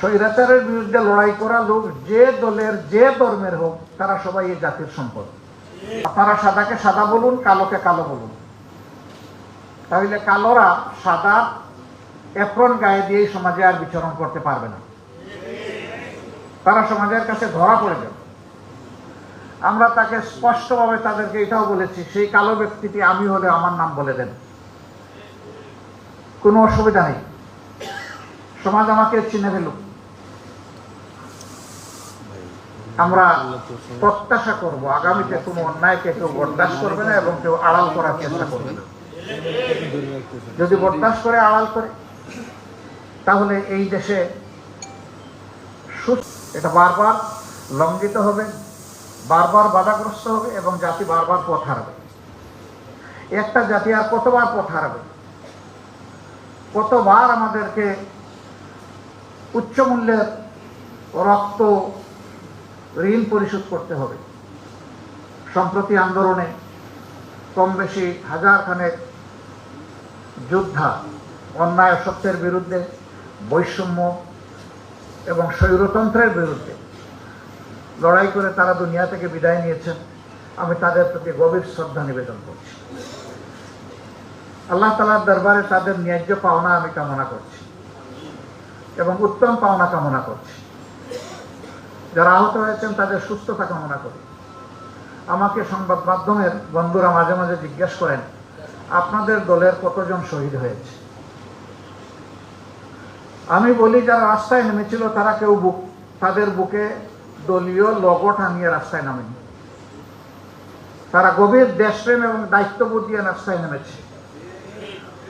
স্বৈরাচারের বিরুদ্ধে লড়াই করা লোক যে দলের, যে ধর্মের হোক, তারা সবাই এই জাতির সম্পদ। আপনারা সাদাকে সাদা বলুন, কালোকে কালো বলুন। তাহলে কালোরা সাদা এপ্রন গায়ে দিয়ে সমাজে আর বিচরণ করতে পারবে না। তারা সমাজের কাছে ধরা পড়ে যাবে। আমরা তাকে স্পষ্টভাবে তাদেরকে এটাও বলেছি, সেই কালো ব্যক্তিটি আমি হলে আমার নাম বলে দেন। কোনো অসুবিধা নেই। সমাজ আমাকে চিনে ফেলুক। আমরা প্রত্যাশা করব আগামীতে কোনো অন্যায়কে কেউ বরদাস্ত করবে না এবং কেউ আড়াল করার চেষ্টা করবে না। যদি বরদাস্ত করে আড়াল করে তাহলে এই দেশে এটা বারবার লঙ্ঘিত হবে বারবার বাধাগ্রস্ত হবে এবং জাতি বারবার পথ হারাবে। একটা জাতি আর কতবার পথ হারাবে? কতবার আমাদেরকে উচ্চ মূল্যের রক্ত ঋণ পরিশোধ করতে হবে। সম্প্রতি আন্দোলনে কম বেশি হাজার খানেক যোদ্ধা অন্যায় সত্যের বিরুদ্ধে, বৈষম্য এবং স্বৈরতন্ত্রের বিরুদ্ধে লড়াই করে তারা দুনিয়া থেকে বিদায় নিয়েছেন। আমি তাদের প্রতি গভীর শ্রদ্ধা নিবেদন করছি। আল্লাহ তালার দরবারে তাদের ন্যায্য পাওনা আমি কামনা করছি এবং উত্তম পাওনা কামনা করছি। যারা আহত হয়েছেন, তাদের সুস্থতা কামনা করি। আমাকে সংবাদ মাধ্যমের বন্ধুরা মাঝে মাঝে জিজ্ঞেস করেন, আপনাদের দলের কতজন শহীদ হয়েছে? আমি বলি, যারা রাস্তায় নেমেছিল, তারা কেউ বুক, তাদের বুকে দলীয় লগো টানিয়ে রাস্তায় নামেনি। তারা গভীর দেশপ্রেম এবং দায়িত্ববোধ দিয়ে রাস্তায় নেমেছে।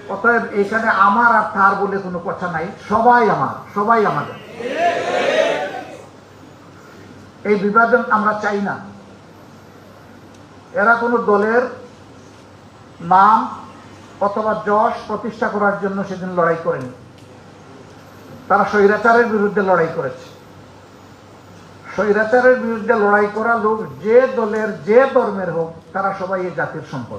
অতএব এখানে আমার আর তার বলে কোনো কথা নাই। সবাই আমার, সবাই আমাদের। এই বিভাজন আমরা চাই না। এরা কোনো দলের নাম অথবা যশ প্রতিষ্ঠা করার জন্য সেদিন লড়াই করেনি। তারা স্বৈরাচারের বিরুদ্ধে লড়াই করেছে। স্বৈরাচারের বিরুদ্ধে লড়াই করা লোক যে দলের যে ধর্মের হোক, তারা সবাই এই জাতির সম্পদ।